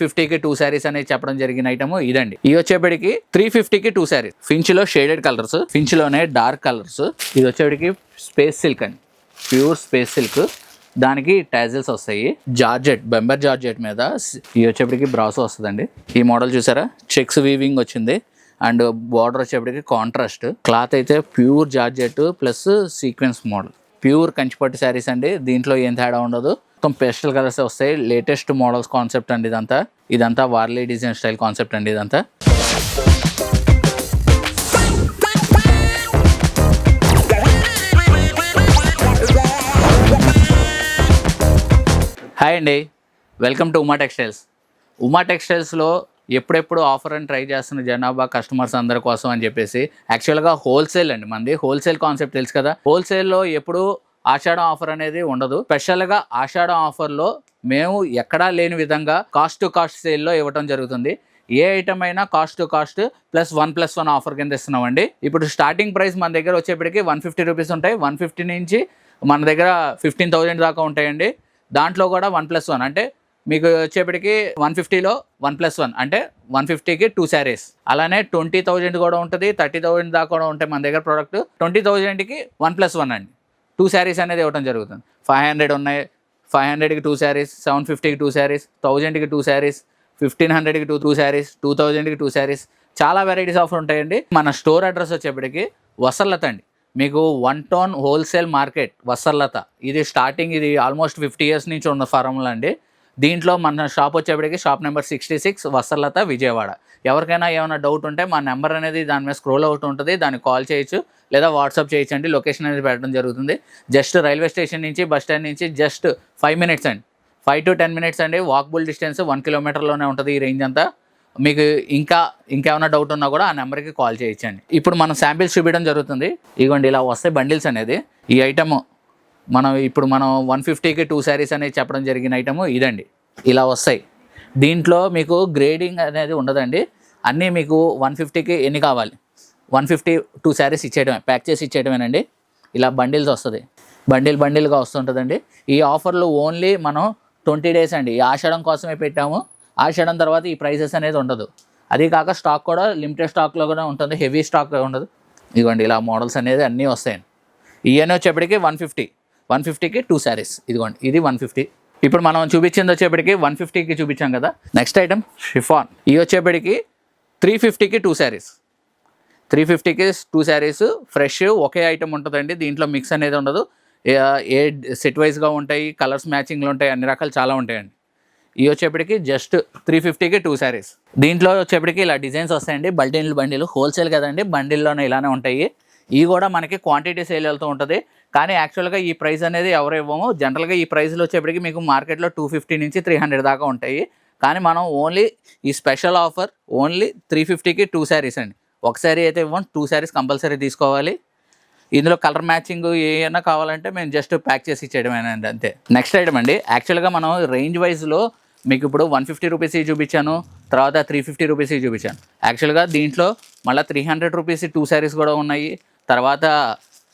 ఫిఫ్టీకి టూ శారీస్ అనేది చెప్పడం జరిగిన ఐటమ్ ఇదండి. ఇది వచ్చేప్పటికి త్రీ ఫిఫ్టీకి టూ శారీస్. ఫించ్లో షేడెడ్ కలర్స్ ఫించ్లోనే డార్క్ కలర్స్ ఇది వచ్చేప్పటికి స్పేస్ సిల్క్ అండి. ప్యూర్ స్పేస్ సిల్క్ దానికి టాజిల్స్ వస్తాయి. జార్జెట్ బెంబర్ జార్జెట్ మీద ఇది వచ్చేప్పటికి బ్రాసో వస్తుందండి. ఈ మోడల్ చూసారా? చెక్స్ వీవింగ్ వచ్చింది. అండ్ బార్డర్ వచ్చేప్పటికి కాంట్రాస్ట్ క్లాత్ అయితే pure georgette plus sequence model pure కంచిపట్టు శారీస్ అండి. దీంట్లో ఏం తేడా ఉండదు. మొత్తం పేస్టల్ కలర్స్ వస్తాయి. లేటెస్ట్ మోడల్స్ కాన్సెప్ట్ అండి ఇదంతా. ఇదంతా వార్లీ డిజైన్ స్టైల్ కాన్సెప్ట్ అండి ఇదంతా. హాయ్ అండి. Welcome to Uma textiles. Uma టెక్స్టైల్స్లో ఎప్పుడెప్పుడు ఆఫర్ అని ట్రై చేస్తున్న జనాభా కస్టమర్స్ అందరి కోసం అని చెప్పేసి. యాక్చువల్గా హోల్సేల్ అండి మంది. హోల్సేల్ కాన్సెప్ట్ తెలుసు కదా. హోల్సేల్లో ఎప్పుడు ఆషాఢం ఆఫర్ అనేది ఉండదు. స్పెషల్గా ఆషాఢం ఆఫర్లో మేము ఎక్కడా లేని విధంగా కాస్ట్ టు కాస్ట్ సేల్లో ఇవ్వటం జరుగుతుంది. ఏ ఐటమ్ అయినా cost to cost plus one plus one offer కింద ఇస్తున్నామండి. ఇప్పుడు స్టార్టింగ్ ప్రైస్ మన దగ్గర వచ్చేప్పటికి వన్ ఫిఫ్టీ రూపీస్ ఉంటాయి. వన్ ఫిఫ్టీ నుంచి మన దగ్గర ఫిఫ్టీన్ థౌజండ్ దాకా ఉంటాయండి. దాంట్లో కూడా వన్ ప్లస్ వన్ అంటే మీకు వచ్చేప్పటికి వన్ ఫిఫ్టీలో వన్ ప్లస్ వన్ అంటే వన్ ఫిఫ్టీకి టూ శారీస్ అలానే ట్వంటీ థౌజండ్ కూడా ఉంటుంది. థర్టీ థౌజండ్ దాకా కూడా ఉంటాయి మన దగ్గర ప్రోడక్ట్ ట్వంటీ థౌజండ్కి వన్ ప్లస్ వన్ అండి. టూ శారీస్ అనేది ఇవ్వడం జరుగుతుంది. ఫైవ్ హండ్రెడ్ ఉన్నాయి. ఫైవ్ హండ్రెడ్కి టూ శారీస్ సెవెన్ ఫిఫ్టీకి టూ శారీస్ థౌజండ్కి టూ శారీస్ ఫిఫ్టీన్ హండ్రెడ్కి టూ టూ శారీస్ టూ థౌజండ్కి టూ శారీస్ చాలా వెరైటీస్ ఆఫర్ ఉంటాయండి. మన స్టోర్ అడ్రస్ వచ్చేప్పటికి వసర్లత అండి. మీకు one tone wholesale market Vastralatha. ఇది స్టార్టింగ్ ఇది ఆల్మోస్ట్ ఫిఫ్టీ ఇయర్స్ నుంచి ఉన్న ఫారంలో అండి. దీంట్లో మన షాప్ వచ్చేప్పటికి shop number sixty six Vastralatha Vijayawada. ఎవరికైనా ఏమైనా డౌట్ ఉంటే మా నెంబర్ అనేది దాని మీద స్క్రోల్ అవుట్ ఉంటుంది. దాన్ని కాల్ చేయొచ్చు. లేదా వాట్సాప్ చేయొచ్చండి లొకేషన్ అనేది పెట్టడం జరుగుతుంది. జస్ట్ రైల్వే స్టేషన్ నుంచి బస్ స్టాండ్ నుంచి జస్ట్ ఫైవ్ మినిట్స్ అండి. ఫైవ్ టు టెన్ మినిట్స్ అండి. వాక్బుల్ డిస్టెన్స్ వన్ కిలోమీటర్లోనే ఉంటుంది ఈ రేంజ్ అంతా. మీకు ఇంకా ఇంకేమైనా డౌట్ ఉన్నా కూడా ఆ నెంబర్కి కాల్ చేయొచ్చండి. ఇప్పుడు మనం శాంపిల్స్ చూపించడం జరుగుతుంది. ఇగోండి ఇలా వస్తాయి బండిల్స్ అనేది. ఈ ఐటమ్ మనం ఇప్పుడు మనం వన్ ఫిఫ్టీకి టూ శారీస్ అనేది చెప్పడం జరిగిన ఐటమ్ ఇదండి. ఇలా వస్తాయి. దీంట్లో మీకు గ్రేడింగ్ అనేది ఉండదండి. అన్నీ మీకు వన్ ఫిఫ్టీకి ఎన్ని కావాలి? వన్ ఫిఫ్టీ టూ శారీస్ ఇచ్చేయడమే ప్యాక్ చేసి ఇచ్చేయడమేనండి. ఇలా బండిల్స్ వస్తుంది. బండిల్ బండిల్గా వస్తుంటుందండి. ఈ ఆఫర్లు ఓన్లీ మనం ట్వంటీ డేస్ అండి. ఈ ఆషాఢం కోసమే పెట్టాము. ఆషాఢం తర్వాత ఈ ప్రైసెస్ అనేది ఉండదు. అది కాక స్టాక్ కూడా లిమిటెడ్ స్టాక్లో కూడా ఉంటుంది. హెవీ స్టాక్ ఉండదు. ఇదిగోండి ఇలా మోడల్స్ అనేది అన్నీ వస్తాయండి. ఇవన్నీ వచ్చేప్పటికి వన్ ఫిఫ్టీ. వన్ ఫిఫ్టీకి టూ శారీస్ ఇదిగోండి ఇది వన్ ఫిఫ్టీ. ఇప్పుడు మనం చూపించింది వచ్చేప్పటికి వన్ ఫిఫ్టీకి చూపించాం కదా. నెక్స్ట్ ఐటమ్ షిఫాన్ ఇవి వచ్చేప్పటికి త్రీ ఫిఫ్టీకి టూ శారీస్ త్రీ ఫిఫ్టీకి టూ శారీస్ ఫ్రెష్ ఒకే ఐటమ్ ఉంటుందండి. దీంట్లో మిక్స్ అనేది ఉండదు. ఏ- సెట్ వైజ్గా ఉంటాయి కలర్స్ మ్యాచింగ్లు ఉంటాయి అన్ని రకాలు చాలా ఉంటాయండి. ఇవి వచ్చేప్పటికి జస్ట్ త్రీ ఫిఫ్టీకి టూ శారీస్ దీంట్లో వచ్చేప్పటికి ఇలా డిజైన్స్ వస్తాయండి. బల్టీన్లు బండిలు హోల్సేల్ కదండి. బండిల్లోనే ఇలానే ఉంటాయి. ఇవి కూడా మనకి క్వాంటిటీ సేల్ వెళ్తూ ఉంటుంది. కానీ యాక్చువల్గా ఈ ప్రైస్ అనేది ఎవరు ఇవ్వము? జనరల్గా ఈ ప్రైస్లో వచ్చేప్పటికి మీకు మార్కెట్లో టూ ఫిఫ్టీ నుంచి త్రీ హండ్రెడ్ దాకా ఉంటాయి. కానీ మనం ఓన్లీ ఈ స్పెషల్ ఆఫర్ ఓన్లీ త్రీ ఫిఫ్టీకి టూ శారీస్ అండి. ఒక శారీ అయితే ఇవ్వం టూ శారీస్ కంపల్సరీ తీసుకోవాలి. ఇందులో కలర్ మ్యాచింగ్ ఏమైనా కావాలంటే మేము జస్ట్ ప్యాక్ చేసి ఇచ్చేయడమేనండి అంతే. నెక్స్ట్ ఐటమ్ అండి. యాక్చువల్గా మనం రేంజ్ వైజ్లో మీకు ఇప్పుడు వన్ ఫిఫ్టీ రూపీస్ చూపించాను తర్వాత త్రీ ఫిఫ్టీ రూపీస్ చూపించాను. యాక్చువల్గా దీంట్లో మళ్ళీ three hundred rupees two sarees కూడా ఉన్నాయి. తర్వాత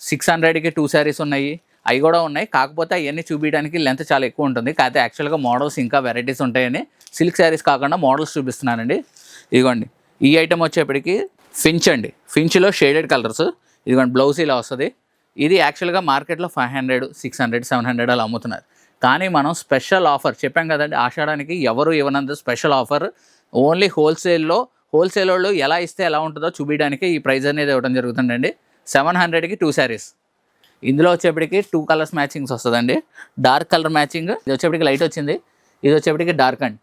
సిక్స్ హండ్రెడ్కి టూ శారీస్ ఉన్నాయి. అవి కూడా ఉన్నాయి. కాకపోతే అవన్నీ చూపించడానికి లెంత్ చాలా ఎక్కువ ఉంటుంది. కాకపోతే యాక్చువల్గా మోడల్స్ ఇంకా వెరైటీస్ ఉంటాయని సిల్క్ శారీస్ కాకుండా మోడల్స్ చూపిస్తున్నానండి. ఇదిగోండి. ఈ ఐటమ్ వచ్చేప్పటికి ఫించ్ అండి. ఫించ్లో షేడెడ్ కలర్స్ ఇదిగోండి బ్లౌజ్ ఇలా వస్తుంది. ఇది యాక్చువల్గా మార్కెట్లో five hundred six hundred seven hundred అలా అమ్ముతున్నారు. కానీ మనం స్పెషల్ ఆఫర్ చెప్పాం కదండి ఆషాఢానికి ఎవరు ఇవ్వనంత స్పెషల్ ఆఫర్ ఓన్లీ హోల్సేల్లో హోల్సేల్ వాళ్ళు ఎలా ఇస్తే ఎలా ఉంటుందో చూపించడానికి ఈ ప్రైస్ అనేది ఇవ్వడం జరుగుతుందండి. సెవెన్ హండ్రెడ్కి టూ శారీస్ ఇందులో వచ్చేప్పటికి టూ కలర్స్ మ్యాచింగ్స్ వస్తుందండి. డార్క్ కలర్ మ్యాచింగ్ ఇది వచ్చేప్పటికి లైట్ వచ్చింది. ఇది వచ్చేప్పటికి డార్క్ అండ్.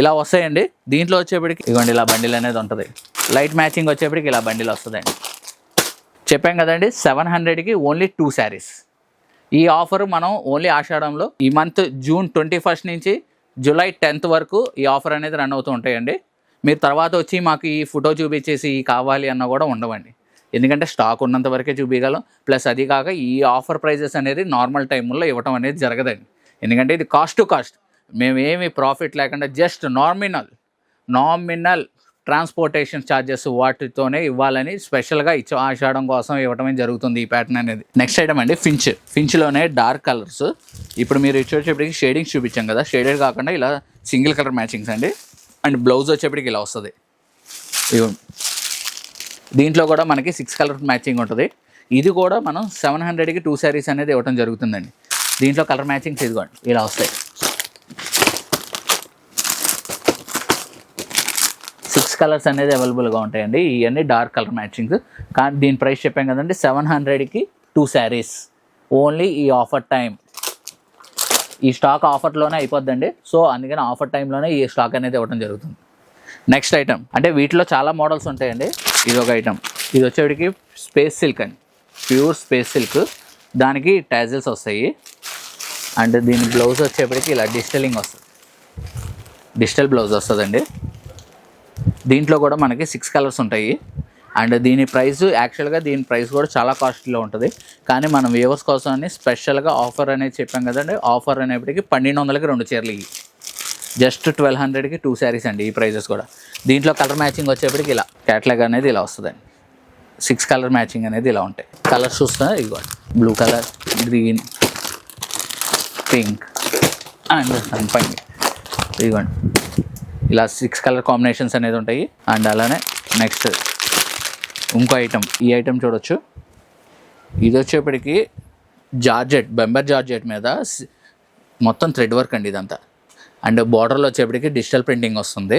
ఇలా వస్తాయండి. దీంట్లో వచ్చేప్పటికి ఇవ్వండి ఇలా బండిల్ అనేది ఉంటుంది. లైట్ మ్యాచింగ్ వచ్చేప్పటికి ఇలా బండిల్ వస్తుందండి. చెప్పాం కదండి సెవెన్ హండ్రెడ్కి ఓన్లీ టూ శారీస్ ఈ ఆఫర్ మనం ఓన్లీ ఆషాఢంలో ఈ మంత్ జూన్ ట్వంటీ ఫస్ట్ నుంచి జూలై టెన్త్ వరకు ఈ ఆఫర్ అనేది రన్ అవుతూ ఉంటాయండి. మీరు తర్వాత వచ్చి మాకు ఈ ఫోటో చూపించేసి కావాలి అన్న కూడా ఉండవండి. ఎందుకంటే స్టాక్ ఉన్నంత వరకే చూపించగలం ప్లస్ అది కాక ఈ ఆఫర్ ప్రైజెస్ అనేది నార్మల్ టైంలో ఇవ్వటం అనేది జరగదండి. ఎందుకంటే ఇది కాస్ట్ టు కాస్ట్ మేమేమి ప్రాఫిట్ లేకుండా just nominal nominal transportation charges వాటితోనే ఇవ్వాలని స్పెషల్గా ఇచ్చ ఆషాడం కోసం ఇవ్వటమే జరుగుతుంది ఈ ప్యాటర్న్ అనేది. నెక్స్ట్ ఐటమ్ అండి ఫించ్ ఫించ్లోనే డార్క్ కలర్స్ ఇప్పుడు మీరు ఇచ్చేటప్పటికి షేడింగ్స్ చూపించాం కదా. షేడెడ్ కాకుండా ఇలా సింగిల్ కలర్ మ్యాచింగ్స్ అండి. అండ్ బ్లౌజ్ వచ్చేప్పటికి ఇలా వస్తుంది. దీంట్లో కూడా మనకి సిక్స్ కలర్ మ్యాచింగ్ ఉంటుంది. ఇది కూడా మనం సెవెన్ హండ్రెడ్కి టూ శారీస్ అనేది ఇవ్వడం జరుగుతుందండి. దీంట్లో కలర్ మ్యాచింగ్స్ ఇదిగోండి ఇలా వస్తాయి. సిక్స్ కలర్స్ అనేది అవైలబుల్గా ఉంటాయండి. ఇవన్నీ డార్క్ కలర్ మ్యాచింగ్స్ కానీ దీని ప్రైస్ చెప్పాం కదండి సెవెన్ హండ్రెడ్కి టూ శారీస్ ఓన్లీ ఈ ఆఫర్ టైం ఈ స్టాక్ ఆఫర్లోనే అయిపోద్దండి. సో అందుకని ఆఫర్ టైంలోనే ఈ స్టాక్ అనేది ఇవ్వడం జరుగుతుంది. నెక్స్ట్ ఐటమ్ అంటే వీటిలో చాలా మోడల్స్ ఉంటాయండి. ఇది ఒక ఐటమ్ ఇది వచ్చేటికి స్పేస్ సిల్క్ అండి ప్యూర్ స్పేస్ సిల్క్ దానికి టాజిల్స్ వస్తాయి. అండ్ దీని బ్లౌజ్ వచ్చేప్పటికి ఇలా డిజిటలింగ్ వస్తుంది. డిజిటల్ బ్లౌజ్ వస్తుందండి. దీంట్లో కూడా మనకి సిక్స్ కలర్స్ ఉంటాయి. అండ్ దీని ప్రైస్ యాక్చువల్గా దీని ప్రైస్ కూడా చాలా కాస్ట్లీలో ఉంటుంది. కానీ మనం వ్యూవర్స్ కోసం అని స్పెషల్గా ఆఫర్ అనేది చెప్పాం కదండి. ఆఫర్ అనేప్పటికి పన్నెండు వందలకి రెండు చీరలు ఇవి జస్ట్ ట్వెల్వ్ హండ్రెడ్కి టూ శారీస్ అండి ఈ ప్రైజెస్ కూడా. దీంట్లో కలర్ మ్యాచింగ్ వచ్చేప్పటికి ఇలా క్యాట్లాగ్ అనేది ఇలా వస్తుందండి. సిక్స్ కలర్ మ్యాచింగ్ అనేది ఇలా ఉంటాయి. కలర్స్ చూస్తే ఇదిగోండి blue colour green pink and పైన ఇదిగోండి. ఇలా సిక్స్ కలర్ కాంబినేషన్స్ అనేది ఉంటాయి. అండ్ అలానే నెక్స్ట్ ఇంకో ఐటమ్ ఈ ఐటెం చూడొచ్చు. ఇది వచ్చేప్పటికి జార్జెట్ బెంబర్ జార్జెట్ మీద మొత్తం థ్రెడ్ వర్క్ అండి ఇదంతా. అండ్ బార్డర్లో వచ్చేప్పటికి డిజిటల్ ప్రింటింగ్ వస్తుంది.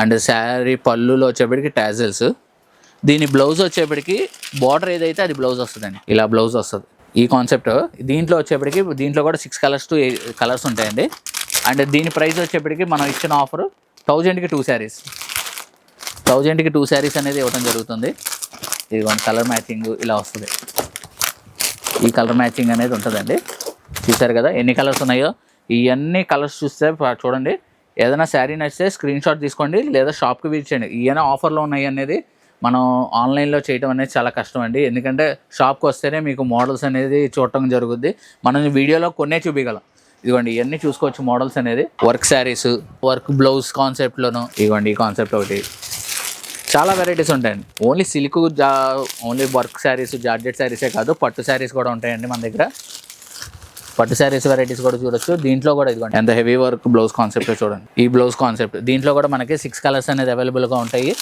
అండ్ శారీ పళ్ళులో వచ్చేప్పటికి టాజిల్స్ దీని బ్లౌజ్ వచ్చేప్పటికి బార్డర్ ఏదైతే అది బ్లౌజ్ వస్తుందండి. ఇలా బ్లౌజ్ వస్తుంది. ఈ కాన్సెప్ట్ దీంట్లో వచ్చేప్పటికి దీంట్లో కూడా సిక్స్ కలర్స్ టు కలర్స్ ఉంటాయండి. అండ్ దీని ప్రైస్ వచ్చేప్పటికి మనం ఇచ్చిన ఆఫర్ థౌజండ్కి టూ శారీస్ థౌజండ్కి టూ శారీస్ అనేది ఇవ్వడం జరుగుతుంది. ఇదిగోండి కలర్ మ్యాచింగ్ ఇలా వస్తుంది. ఈ కలర్ మ్యాచింగ్ అనేది ఉంటుందండి. చూసారు కదా ఎన్ని కలర్స్ ఉన్నాయో? ఇవన్నీ కలర్స్ చూస్తే చూడండి. ఏదైనా శారీ నచ్చితే స్క్రీన్ షాట్ తీసుకోండి లేదా షాప్కి విచ్చేయండి ఇవన్నీ ఆఫర్లో ఉన్నాయి అనేది మనం ఆన్లైన్లో చేయడం అనేది చాలా కష్టం అండి. ఎందుకంటే షాప్కి వస్తేనే మీకు మోడల్స్ అనేది చూడటం జరుగుద్ది. మనం వీడియోలో కొన్నే చూపించగలం ఇదిగోండి ఇవన్నీ చూసుకోవచ్చు మోడల్స్ అనేది. వర్క్ శారీస్ వర్క్ బ్లౌజ్ కాన్సెప్ట్లోను ఇదిగోండి ఈ కాన్సెప్ట్ ఒకటి. చాలా వెరైటీస్ ఉంటాయండి. ఓన్లీ సిల్క్ జా ఓన్లీ వర్క్ శారీస్ జార్జెట్ శారీసే కాదు పట్టు శారీస్ కూడా ఉంటాయండి మన దగ్గర. పట్టు శారీస్ వెరైటీస్ కూడా చూడొచ్చు. దీంట్లో కూడా ఇదిగోండి. ఎంత హెవీ వర్క్ బ్లౌజ్ కాన్సెప్ట్ చూడండి. ఈ బ్లౌజ్ కాన్సెప్ట్ దీంట్లో కూడా మనకి సిక్స్ కలర్స్ అనేది అవైలబుల్గా ఉంటాయి.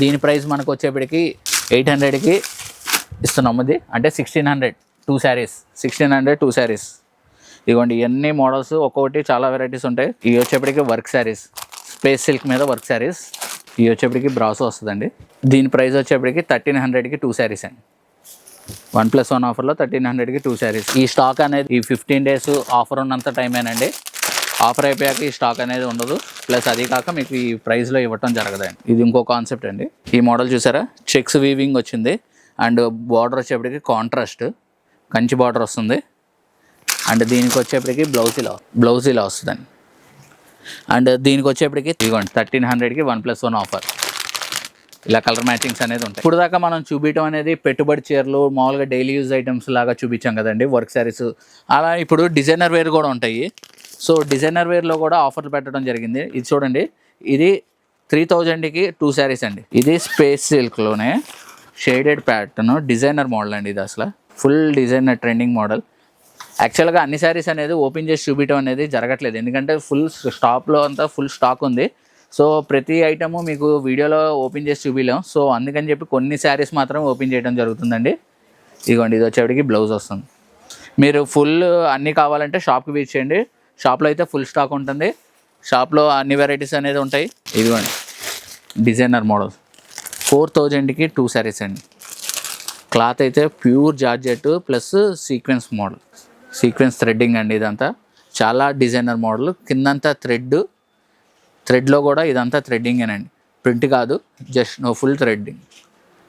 దీని ప్రైస్ మనకు వచ్చేప్పటికి ఎయిట్ హండ్రెడ్కి ఇస్తున్నాము ఇది. అంటే sixteen hundred two sarees sixteen hundred two sarees ఇదిగోండి ఇవన్నీ మోడల్స్ ఒక్కొక్కటి చాలా వెరైటీస్ ఉంటాయి. ఇవి వచ్చేప్పటికి వర్క్ శారీస్ స్పేస్ సిల్క్ మీద వర్క్ శారీస్ ఇవి వచ్చేప్పటికి బ్రాసో వస్తుందండి. దీని ప్రైస్ వచ్చేప్పటికి థర్టీన్ హండ్రెడ్కి టూ శారీస్ అండి. వన్ ప్లస్ వన్ ఆఫర్లో థర్టీన్ హండ్రెడ్కి టూ శారీస్ ఈ స్టాక్ అనేది ఈ ఫిఫ్టీన్ డేస్ ఆఫర్ ఉన్నంత టైమేనండి. ఆఫర్ అయిపోయాక ఈ స్టాక్ అనేది ఉండదు. ప్లస్ అది కాక మీకు ఈ ప్రైస్లో ఇవ్వటం జరగదండి. ఇది ఇంకో కాన్సెప్ట్ అండి. ఈ మోడల్ చూసారా? చెక్స్ వీవింగ్ వచ్చింది. అండ్ బార్డర్ వచ్చేప్పటికి కాంట్రాస్ట్ కంచి బార్డర్ వస్తుంది. అండ్ దీనికి వచ్చేప్పటికి బ్లౌజ్ ఇలా బ్లౌజ్ ఇలా వస్తుందండి. అండ్ దీనికి వచ్చేప్పటికి ఇదిగోండి థర్టీన్ హండ్రెడ్కి వన్ ప్లస్ వన్ ఆఫర్. ఇలా కలర్ మ్యాచింగ్స్ అనేది ఉంటాయి. ఇప్పుడు దాకా మనం చూపించడం అనేది పెట్టుబడి చీరలు మామూలుగా డైలీ యూజ్ ఐటమ్స్ లాగా చూపించాం కదండి వర్క్ శారీస్ అలా ఇప్పుడు డిజైనర్ వేర్ కూడా ఉంటాయి. సో డిజైనర్ వేర్లో కూడా ఆఫర్లు పెట్టడం జరిగింది. ఇది చూడండి ఇది త్రీ థౌజండ్కి టూ శారీస్ అండి. ఇది స్పేస్ సిల్క్లోనే షేడెడ్ ప్యాటర్న్ డిజైనర్ మోడల్ అండి ఇది అసలు. ఫుల్ డిజైనర్ ట్రెండింగ్ మోడల్ యాక్చువల్గా అన్ని శారీస్ అనేది ఓపెన్ చేసి చూపించడం అనేది జరగట్లేదు. ఎందుకంటే ఫుల్ స్టాప్లో అంతా ఫుల్ స్టాక్ ఉంది. సో ప్రతి ఐటము మీకు వీడియోలో ఓపెన్ చేసి చూపిలేం. సో అందుకని చెప్పి కొన్ని శారీస్ మాత్రం ఓపెన్ చేయడం జరుగుతుందండి. ఇదిగోండి ఇది వచ్చేటికి బ్లౌజ్ వస్తుంది. మీరు ఫుల్ అన్నీ కావాలంటే షాప్కి విజిట్ చేయండి. షాప్లో అయితే ఫుల్ స్టాక్ ఉంటుంది. షాప్లో అన్ని వెరైటీస్ అనేది ఉంటాయి. ఇదిగోండి డిజైనర్ మోడల్ ఫోర్ థౌజండ్కి టూ శారీస్ అండి. క్లాత్ అయితే pure georgette plus sequence model sequence threading అండి ఇదంతా. చాలా డిజైనర్ మోడల్ కిందంతా థ్రెడ్ థ్రెడ్లో కూడా ఇదంతా థ్రెడ్డింగేనండి ప్రింట్ కాదు జస్ట్ నో ఫుల్ థ్రెడ్డింగ్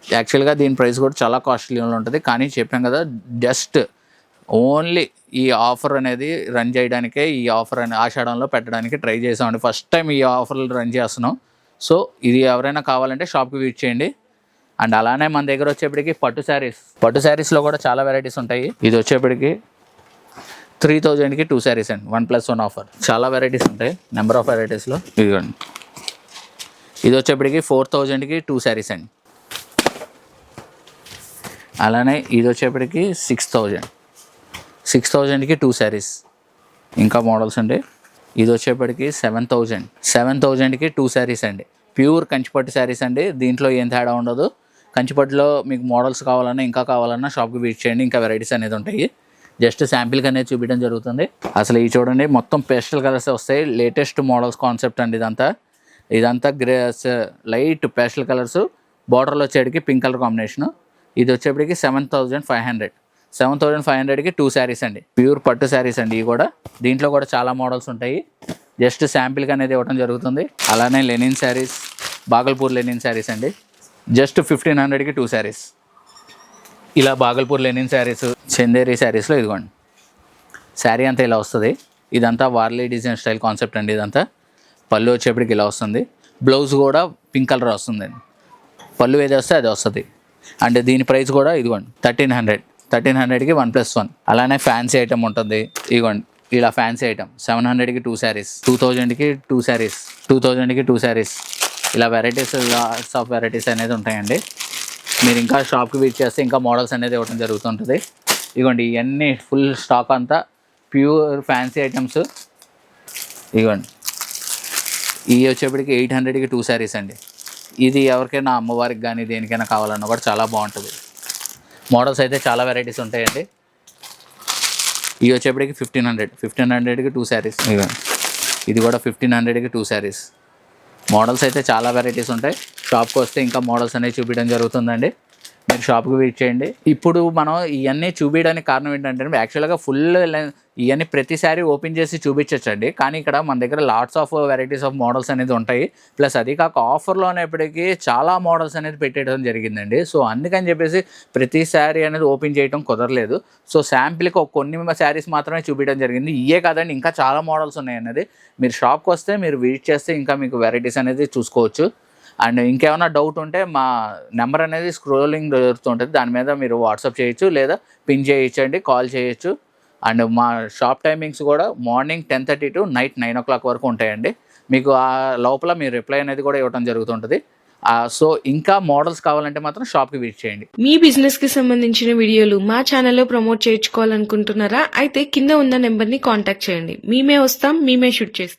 యాక్చువల్గా దీని ప్రైస్ కూడా చాలా కాస్ట్లీలో ఉంటుంది. కానీ చెప్పాం కదా జస్ట్ ఓన్లీ ఈ ఆఫర్ అనేది రన్ చేయడానికే ఈ ఆఫర్ అని ఆషాఢంలో పెట్టడానికి ట్రై చేసామండి. ఫస్ట్ టైం ఈ ఆఫర్లు రన్ చేస్తున్నాం. సో ఇది ఎవరైనా కావాలంటే షాప్కి విజిట్ చేయండి. అండ్ అలానే మన దగ్గర వచ్చేప్పటికి పట్టు శారీస్. పట్టు శారీస్లో కూడా చాలా వెరైటీస్ ఉంటాయి. ఇది వచ్చేప్పటికి త్రీ థౌజండ్కి టూ శారీస్ అండి. వన్ ప్లస్ వన్ ఆఫర్ చాలా వెరైటీస్ ఉంటాయి. నెంబర్ ఆఫ్ వెరైటీస్లో ఇదిగోండి. ఇది వచ్చేప్పటికి ఫోర్ థౌజండ్కి టూ శారీస్ అండి. అలానే ఇది వచ్చేప్పటికి సిక్స్ థౌజండ్ సిక్స్ థౌజండ్కి టూ శారీస్ ఇంకా మోడల్స్ అండి. ఇది వచ్చేప్పటికి సెవెన్ థౌజండ్ సెవెన్ థౌజండ్కి టూ శారీస్ అండి. ప్యూర్ కంచిపట్టు శారీస్ అండి. దీంట్లో ఏం తేడా ఉండదు. కంచిపట్టులో మీకు మోడల్స్ కావాలన్నా ఇంకా కావాలన్నా షాప్కి విజిట్ చేయండి. ఇంకా వెరైటీస్ అనేది ఉంటాయి. జస్ట్ శాంపిల్కి అనేది చూపించడం జరుగుతుంది. అసలు ఈ చూడండి మొత్తం పేస్టల్ కలర్స్ వస్తాయి. లేటెస్ట్ మోడల్స్ కాన్సెప్ట్ అండి ఇదంతా. ఇదంతా గ్రే లైట్ పేస్టల్ కలర్స్ బార్డర్లో వచ్చేటికి పింక్ కలర్ కాంబినేషన్. ఇది వచ్చేప్పటికి seven thousand five hundred. Seven thousand five హండ్రెడ్కి టూ శారీస్ అండి. ప్యూర్ పట్టు శారీస్ అండి ఇవి కూడా. దీంట్లో కూడా చాలా మోడల్స్ ఉంటాయి. జస్ట్ శాంపిల్కి అనేది ఇవ్వడం జరుగుతుంది. అలానే లెనిన్ శారీస్ బాగల్పూర్ లెనిన్ శారీస్ అండి. జస్ట్ ఫిఫ్టీన్ హండ్రెడ్కి టూ శారీస్. ఇలా బాగల్పూర్ లెనిన్ శారీస్ చందేరి శారీస్లో ఇదిగోండి. శారీ అంతా ఇలా వస్తుంది. ఇదంతా వార్లీ డిజైన్ స్టైల్ కాన్సెప్ట్ అండి ఇదంతా. పళ్ళు వచ్చేప్పటికి ఇలా వస్తుంది. బ్లౌజ్ కూడా పింక్ కలర్ వస్తుంది. పళ్ళు ఏది వస్తే అది వస్తుంది. అంటే దీని ప్రైస్ కూడా ఇదిగోండి థర్టీన్ హండ్రెడ్. థర్టీన్ హండ్రెడ్కి వన్ ప్లస్ వన్. అలానే ఫ్యాన్సీ ఐటమ్ ఉంటుంది. ఇదిగోండి ఇలా ఫ్యాన్సీ ఐటమ్. సెవెన్ హండ్రెడ్కి టూ శారీస్. టూ థౌజండ్కి టూ శారీస్. టూ థౌజండ్కి టూ శారీస్. ఇలా వెరైటీస్ లాట్స్ ఆఫ్ వెరైటీస్ అనేది ఉంటాయండి. మీరు ఇంకా షాప్కి విజిట్ చేస్తే ఇంకా మోడల్స్ అనేది ఇవ్వడం జరుగుతుంటుంది. ఇగోండి ఇవన్నీ ఫుల్ స్టాక్ అంతా ప్యూర్ ఫ్యాన్సీ ఐటమ్స్ ఇదిగోండి ఇవి వచ్చేప్పటికి ఎయిట్ హండ్రెడ్కి టూ శారీస్ అండి. ఇది ఎవరికైనా అమ్మవారికి కానీ దేనికైనా కావాలన్నా కూడా చాలా బాగుంటుంది. మోడల్స్ అయితే చాలా వెరైటీస్ ఉంటాయండి. ఇవి వచ్చేప్పటికి ఫిఫ్టీన్ హండ్రెడ్ ఫిఫ్టీన్ హండ్రెడ్కి టూ శారీస్ ఇది కూడా ఫిఫ్టీన్ హండ్రెడ్కి టూ శారీస్ మోడల్స్ అయితే చాలా వెరైటీస్ ఉంటాయి. షాప్కి వస్తే ఇంకా మోడల్స్ అనేవి చూపించడం జరుగుతుందండి. మీరు షాప్కి విజిట్ చేయండి. ఇప్పుడు మనం ఇవన్నీ చూపించడానికి కారణం ఏంటంటే యాక్చువల్గా ఫుల్ ఇవన్నీ ప్రతిసారి ఓపెన్ చేసి చూపించచ్చండి. కానీ ఇక్కడ మన దగ్గర lots of varieties of models అనేది ఉంటాయి. ప్లస్ అది కాక ఆఫర్లో అనేప్పటికీ చాలా మోడల్స్ అనేది పెట్టేయడం జరిగిందండి. సో అందుకని చెప్పేసి ప్రతి అనేది ఓపెన్ చేయడం కుదరలేదు. సో శాంపిల్కి కొన్ని శారీస్ మాత్రమే చూపించడం జరిగింది. ఇయే కాదండి ఇంకా చాలా మోడల్స్ ఉన్నాయి అనేది మీరు షాప్కి వస్తే మీరు విజిట్ చేస్తే ఇంకా మీకు వెరైటీస్ అనేది చూసుకోవచ్చు. అండ్ ఇంకేమైనా డౌట్ ఉంటే మా నెంబర్ అనేది స్క్రోలింగ్ దొరుకుతుంటుంది దాని మీద మీరు వాట్సాప్ చేయొచ్చు లేదా పిన్ చేయొచ్చండి కాల్ చేయొచ్చు. అండ్ మా షాప్ టైమింగ్స్ కూడా morning ten thirty to night nine o'clock వరకు ఉంటాయండి. మీకు ఆ లోపల మీ రిప్లై అనేది కూడా ఇవ్వడం జరుగుతుంటుంది. సో ఇంకా మోడల్స్ కావాలంటే మాత్రం షాప్కి విజిట్ చేయండి. మీ బిజినెస్కి సంబంధించిన వీడియోలు మా ఛానల్లో ప్రమోట్ చేయించుకోవాలనుకుంటున్నారా? అయితే కింద ఉన్న నెంబర్ని కాంటాక్ట్ చేయండి. మేమే వస్తాం మేమే షూట్ చేస్తాం.